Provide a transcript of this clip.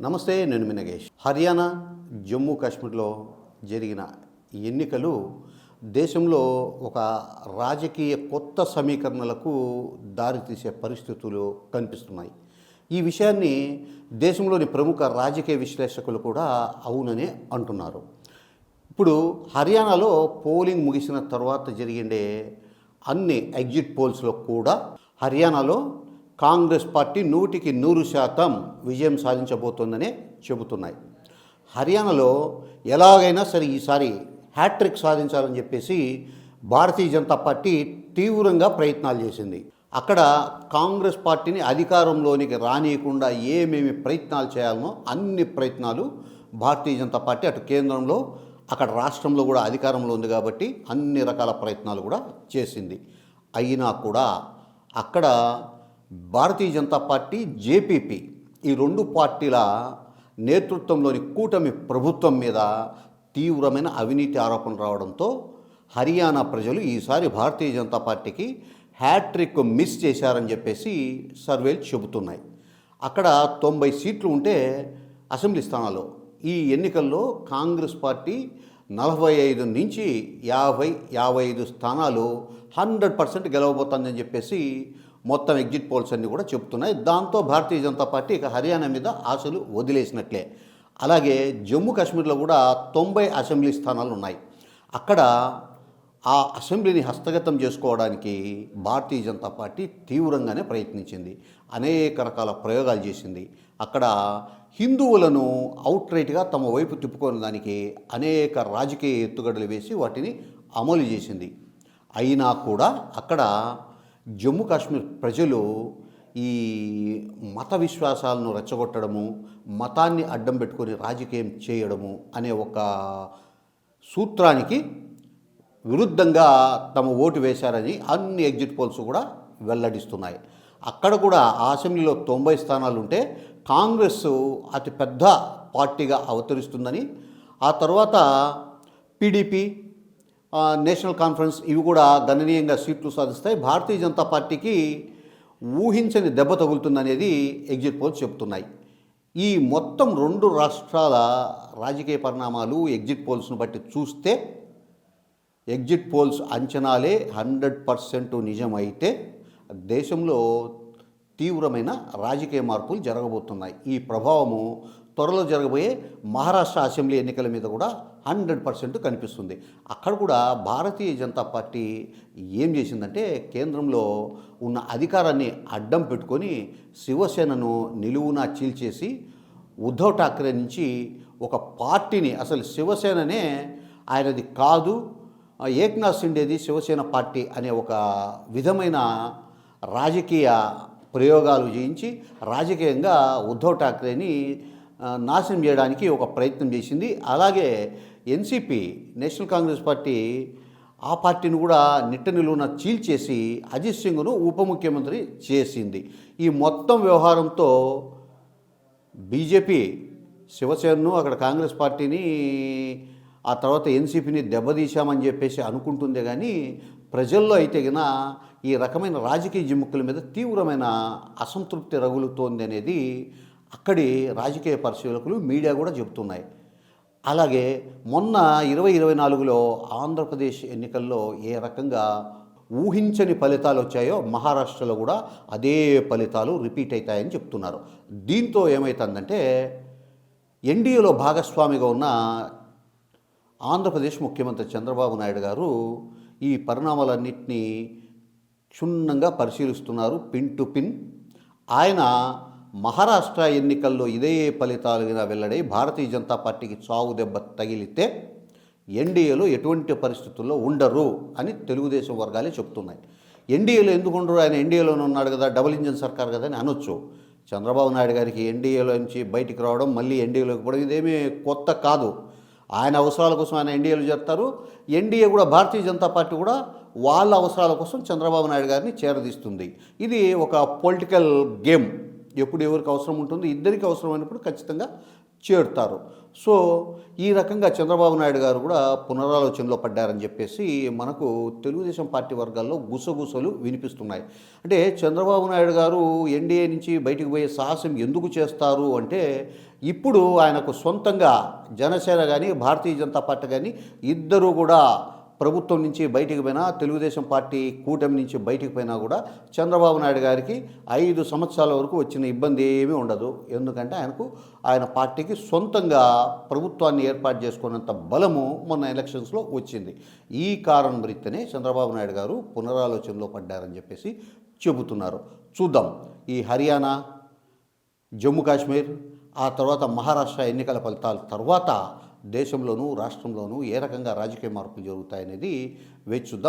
నమస్తే నేను మినగేష్ హర్యానా జమ్మూ కాశ్మీర్లో జరిగిన ఎన్నికలు దేశంలో ఒక రాజకీయ కొత్త సమీకరణలకు దారితీసే పరిస్థితులు కనిపిస్తున్నాయి. ఈ విషయాన్ని దేశంలోని ప్రముఖ రాజకీయ విశ్లేషకులు కూడా అవుననే అంటున్నారు. ఇప్పుడు హర్యానాలో పోలింగ్ ముగిసిన తర్వాత జరిగిండే అన్ని ఎగ్జిట్ పోల్స్లో కూడా హర్యానాలో కాంగ్రెస్ పార్టీ నూటికి నూరు శాతం విజయం సాధించబోతోందనే చెబుతున్నాయి. హర్యానాలో ఎలాగైనా సరే ఈసారి హ్యాట్రిక్ సాధించాలని చెప్పేసి భారతీయ జనతా పార్టీ తీవ్రంగా ప్రయత్నాలు చేసింది. అక్కడ కాంగ్రెస్ పార్టీని అధికారంలోనికి రానియకుండా ఏమేమి ప్రయత్నాలు చేయాలనో అన్ని ప్రయత్నాలు భారతీయ జనతా పార్టీ అటు కేంద్రంలో అక్కడ రాష్ట్రంలో కూడా అధికారంలో ఉంది కాబట్టి అన్ని రకాల ప్రయత్నాలు కూడా చేసింది. అయినా కూడా అక్కడ భారతీయ జనతా పార్టీ జేపీపీ ఈ రెండు పార్టీల నేతృత్వంలోని కూటమి ప్రభుత్వం మీద తీవ్రమైన అవినీతి ఆరోపణలు రావడంతో హర్యానా ప్రజలు ఈసారి భారతీయ జనతా పార్టీకి హ్యాట్రిక్ మిస్ చేశారని చెప్పేసి సర్వేలు చెబుతున్నాయి. అక్కడ తొంభై సీట్లు ఉంటే అసెంబ్లీ స్థానాలు ఈ ఎన్నికల్లో కాంగ్రెస్ పార్టీ నలభై ఐదు నుంచి యాభై యాభై ఐదు స్థానాలు హండ్రెడ్ పర్సెంట్ గెలవబోతుందని చెప్పేసి మొత్తం ఎగ్జిట్ పోల్స్ అన్నీ కూడా చెప్తున్నాయి. దాంతో భారతీయ జనతా పార్టీ ఇక హర్యానా మీద ఆశలు వదిలేసినట్లే. అలాగే జమ్మూ కాశ్మీర్లో కూడా తొంభై అసెంబ్లీ స్థానాలు ఉన్నాయి. అక్కడ ఆ అసెంబ్లీని హస్తగతం చేసుకోవడానికి భారతీయ జనతా పార్టీ తీవ్రంగానే ప్రయత్నించింది. అనేక రకాల ప్రయోగాలు చేసింది. అక్కడ హిందువులను అవుట్రైట్గా తమ వైపు తిప్పుకొని దానికి అనేక రాజకీయ ఎత్తుగడలు వేసి వాటిని అమలు చేసింది. అయినా కూడా అక్కడ జమ్మూ కాశ్మీర్ ప్రజలు ఈ మత విశ్వాసాలను రెచ్చగొట్టడము మతాన్ని అడ్డం పెట్టుకొని రాజకీయం చేయడము అనే ఒక సూత్రానికి విరుద్ధంగా తమ ఓటు వేశారని అన్ని ఎగ్జిట్ పోల్స్ కూడా వెల్లడిస్తున్నాయి. అక్కడ కూడా ఆ అసెంబ్లీలో తొంభై స్థానాలు ఉంటే కాంగ్రెస్ అతిపెద్ద పార్టీగా అవతరిస్తుందని ఆ తర్వాత పీడీపీ నేషనల్ కాన్ఫరెన్స్ ఇవి కూడా గణనీయంగా సీట్లు సాధిస్తాయి. భారతీయ జనతా పార్టీకి ఊహించని దెబ్బ తగులుతుందనేది ఎగ్జిట్ పోల్స్ చెబుతున్నాయి. ఈ మొత్తం రెండు రాష్ట్రాల రాజకీయ పరిణామాలు ఎగ్జిట్ పోల్స్ను బట్టి చూస్తే ఎగ్జిట్ పోల్స్ అంచనాలే హండ్రెడ్ పర్సెంట్ నిజమైతే దేశంలో తీవ్రమైన రాజకీయ మార్పులు జరగబోతున్నాయి. ఈ ప్రభావము త్వరలో జరగబోయే మహారాష్ట్ర అసెంబ్లీ ఎన్నికల మీద కూడా హండ్రెడ్ పర్సెంట్ కనిపిస్తుంది. అక్కడ కూడా భారతీయ జనతా పార్టీ ఏం చేసిందంటే కేంద్రంలో ఉన్న అధికారాన్ని అడ్డం పెట్టుకొని శివసేనను నిలువునా చీల్చేసి ఉద్ధవ్ ఠాక్రే నుంచి ఒక పార్టీని అసలు శివసేననే ఆయనది కాదు ఏక్నాథ్ సిండేది శివసేన పార్టీ అనే ఒక విధమైన రాజకీయ ప్రయోగాలు చేయించి రాజకీయంగా ఉద్ధవ్ ఠాక్రేని నాశనం చేయడానికి ఒక ప్రయత్నం చేసింది. అలాగే ఎన్సిపి నేషనల్ కాంగ్రెస్ పార్టీ ఆ పార్టీని కూడా నిట్ట నిలువున చీల్చేసి అజిత్ సింగ్ను ఉప ముఖ్యమంత్రి చేసింది. ఈ మొత్తం వ్యవహారంతో బీజేపీ శివసేనను అక్కడ కాంగ్రెస్ పార్టీని ఆ తర్వాత ఎన్సీపీని దెబ్బతీశామని చెప్పేసి అనుకుంటుందే కానీ ప్రజల్లో అయితే గిన ఈ రకమైన రాజకీయ జిమ్ముక్కుల మీద తీవ్రమైన అసంతృప్తి రగులుతోంది అనేది అక్కడి రాజకీయ పరిశీలకులు మీడియా కూడా చెబుతున్నాయి. అలాగే మొన్న ఇరవై ఇరవై నాలుగులో ఆంధ్రప్రదేశ్ ఎన్నికల్లో ఏ రకంగా ఊహించని ఫలితాలు వచ్చాయో మహారాష్ట్రలో కూడా అదే ఫలితాలు రిపీట్ అవుతాయని చెప్తున్నారు. దీంతో ఏమవుతుందంటే ఎన్డీఏలో భాగస్వామిగా ఉన్న ఆంధ్రప్రదేశ్ ముఖ్యమంత్రి చంద్రబాబు నాయుడు గారు ఈ పరిణామాలన్నింటినీ క్షుణ్ణంగా పరిశీలిస్తున్నారు పిన్ టు పిన్. ఆయన మహారాష్ట్ర ఎన్నికల్లో ఇదే ఫలితాలుగా వెల్లడై భారతీయ జనతా పార్టీకి చావు దెబ్బ తగిలితే ఎన్డీఏలో ఎటువంటి పరిస్థితుల్లో ఉండరు అని తెలుగుదేశం వర్గాలే చెప్తున్నాయి. ఎన్డీఏలో ఎందుకు ఉండరు? ఆయన ఎన్డీఏలోనే ఉన్నాడు కదా డబుల్ ఇంజన్ సర్కార్ కదా అని అనొచ్చు. చంద్రబాబు నాయుడు గారికి ఎన్డీఏలో నుంచి బయటికి రావడం మళ్ళీ ఎన్డీఏలోకి కూడా ఇదేమీ కొత్త కాదు. ఆయన అవసరాల కోసం ఆయన ఎన్డీఏలో చేస్తారు ఎన్డీఏ కూడా భారతీయ జనతా పార్టీ కూడా వాళ్ళ అవసరాల కోసం చంద్రబాబు నాయుడు గారిని చేరదీస్తుంది. ఇది ఒక పొలిటికల్ గేమ్. ఎప్పుడు ఎవరికి అవసరం ఉంటుంది ఇద్దరికి అవసరమైనప్పుడు ఖచ్చితంగా చేరుతారు. సో ఈ రకంగా చంద్రబాబు నాయుడు గారు కూడా పునరాలోచనలో పడ్డారని చెప్పేసి మనకు తెలుగుదేశం పార్టీ వర్గాల్లో గుసగుసలు వినిపిస్తున్నాయి. అంటే చంద్రబాబు నాయుడు గారు ఎన్డీఏ నుంచి బయటికి పోయే సాహసం ఎందుకు చేస్తారు అంటే ఇప్పుడు ఆయనకు సొంతంగా జనసేన కానీ భారతీయ జనతా పార్టీ కానీ ఇద్దరు కూడా ప్రభుత్వం నుంచి బయటికి పోయినా తెలుగుదేశం పార్టీ కూటమి నుంచి బయటికి పోయినా కూడా చంద్రబాబు నాయుడు గారికి ఐదు సంవత్సరాల వరకు వచ్చిన ఇబ్బంది ఏమీ ఉండదు. ఎందుకంటే ఆయనకు ఆయన పార్టీకి సొంతంగా ప్రభుత్వాన్ని ఏర్పాటు చేసుకున్నంత బలము మొన్న ఎలక్షన్స్లో వచ్చింది. ఈ కారణం రీత్యనే చంద్రబాబు నాయుడు గారు పునరాలోచనలో పడ్డారని చెప్పేసి చెబుతున్నారు. చూద్దాం. ఈ హర్యానా జమ్మూ కాశ్మీర్ ఆ తర్వాత మహారాష్ట్ర ఎన్నికల ఫలితాల తర్వాత దేశంలోనూ రాష్ట్రంలోనూ ఏ రకంగా రాజకీయ మార్పులు జరుగుతాయనేది వేచి చూద్దాం.